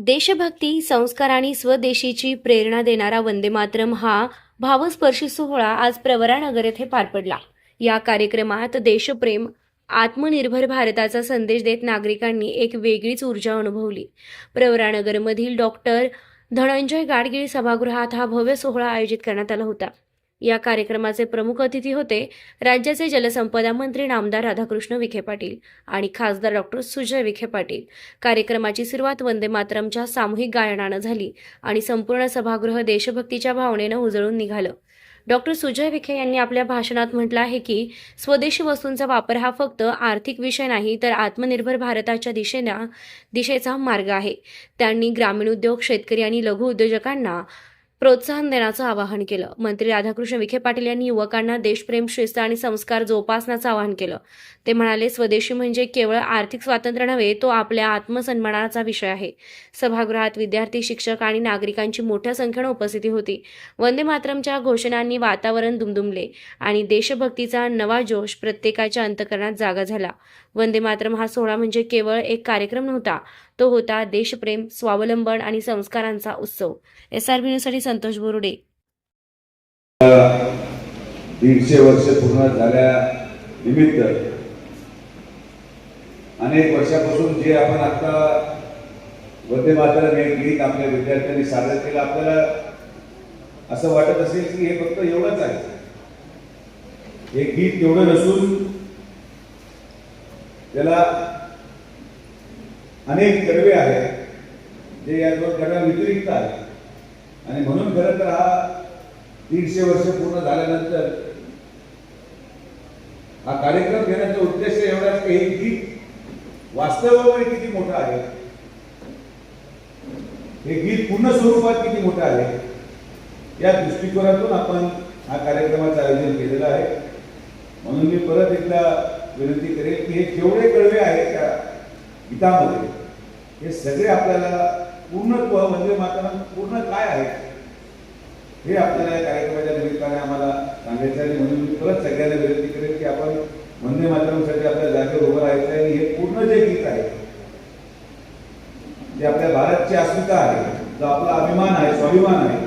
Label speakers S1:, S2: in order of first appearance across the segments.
S1: देशभक्ती संस्कार आणि स्वदेशीची प्रेरणा देणारा वंदे मातरम हा भावस्पर्शी सोहळा आज प्रवरानगर येथे पार पडला. या कार्यक्रमात देशप्रेम आत्मनिर्भर भारताचा संदेश देत नागरिकांनी एक वेगळीच ऊर्जा अनुभवली. प्रवरानगरमधील डॉक्टर धनंजय गाडगीळ सभागृहात हा भव्य सोहळा आयोजित करण्यात आला होता. या कार्यक्रमाचे प्रमुख अतिथी होते राज्याचे जलसंपदा मंत्री नामदार राधाकृष्ण विखे पाटील आणि खासदार डॉक्टर सुजय विखे पाटील. कार्यक्रमाची सुरुवात वंदे मातरमच्या सामूहिक गायनानं झाली आणि संपूर्ण सभागृह देशभक्तीच्या भावनेनं उजळून निघालं. डॉक्टर सुजय विखे यांनी आपल्या भाषणात म्हटलं आहे की स्वदेशी वस्तूंचा वापर हा फक्त आर्थिक विषय नाही तर आत्मनिर्भर भारताच्या दिशेनं दिशेचा मार्ग आहे. त्यांनी ग्रामीण उद्योग शेतकरी आणि लघु उद्योजकांना प्रोत्साहन देण्याचं आवाहन केलं. मंत्री राधाकृष्ण विखे पाटील यांनी युवकांना देशप्रेम शिस्त आणि संस्कार जोपासण्याचं आवाहन केलं. ते म्हणाले स्वदेशी म्हणजे केवळ आर्थिक स्वातंत्र्य नव्हे तो आपल्या आत्मसन्मानाचा विषय आहे. सभागृहात विद्यार्थी शिक्षक आणि नागरिकांची मोठ्या संख्येनं उपस्थिती होती. वंदे मातरमच्या घोषणांनी वातावरण दुमदुमले आणि देशभक्तीचा नवा जोश प्रत्येकाच्या अंतकरणात जागा झाला. वंदे मातरम हा सोहळा म्हणजे केवळ एक कार्यक्रम नव्हता तो होता देशप्रेम स्वावलंबन आणि संस्कारांचा उत्सव. एस आर बी न्यूजसाठी संतोष बोरुडे.
S2: दीडशे वर्ष पूर्ण झाल्या निमित्त अनेक वर्षापासून जे आपण आता वंदे मातरम हे गीत आपल्या विद्यार्थ्यांनी सादर केलं आपल्याला असं वाटत असेल की हे फक्त एवढंच आहे. हे गीत एवढं नसून त्याला अनेक कडवे आहेत जे या दोन व्यतिरिक्त आहेत. आणि म्हणून खरं तर हा दीडशे वर्ष पूर्ण झाल्यानंतर हा कार्यक्रम घेण्याचा उद्देश एवढाच की हे गीत वास्तवामध्ये किती मोठं आहे? हे गीत पूर्ण स्वरूपात किती मोठं आहे? या दृष्टिकोनातून आपण हा कार्यक्रमाचं आयोजन केलेलं आहे. म्हणून मी परत एकदा विनंती करेन की हे जेवढे कळवे आहेत त्या गीतामध्ये हे सगळे आपल्याला पूर्णत्व वंदे मातरम पूर्ण काय आहे? हे आपल्याला या कार्यक्रमाच्या निमित्ताने आम्हाला सांगायचं आहे आणि म्हणून मी परत सगळ्यांना विनंती करेन की आपण वंदे मातरमसाठी आपल्या जागेवर उभं राहायचं आहे आणि हे पूर्ण जे गीत आहे जे आपल्या भारतची अस्मिता आहे जो आपला अभिमान आहे स्वाभिमान आहे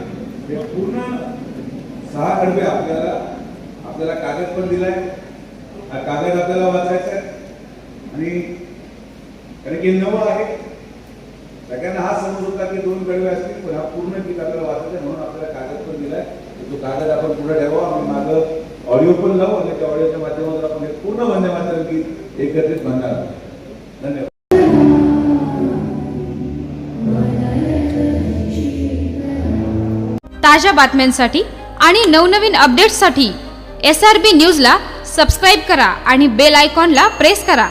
S2: ते पूर्ण सहा कडवे आपल्याला आपल्याला कागद पण दिलाय. हा कागद आपल्याला वाचायचा आहे. आणि कारण की नवं आहे. पुस्तकातले दोन गडवे असतील पण हा पूर्ण गीत आपल्याला वाचायचं म्हणून आपल्याला कागद पण दिलाय. तर तो कागद आपण पुढे ठेवा आणि मागं ऑडिओ पण लावू आणि त्या ऑडिओच्या माध्यमातून आपण हे पूर्ण वंदे मातरम गीत एकत्रित म्हणणार धन्यवाद.
S3: ताज्या बातम्यांसाठी आणि नवनवीन अपडेट्ससाठी एस आर बी न्यूजला सबस्क्राईब करा आणि बेल आयकॉनला प्रेस करा.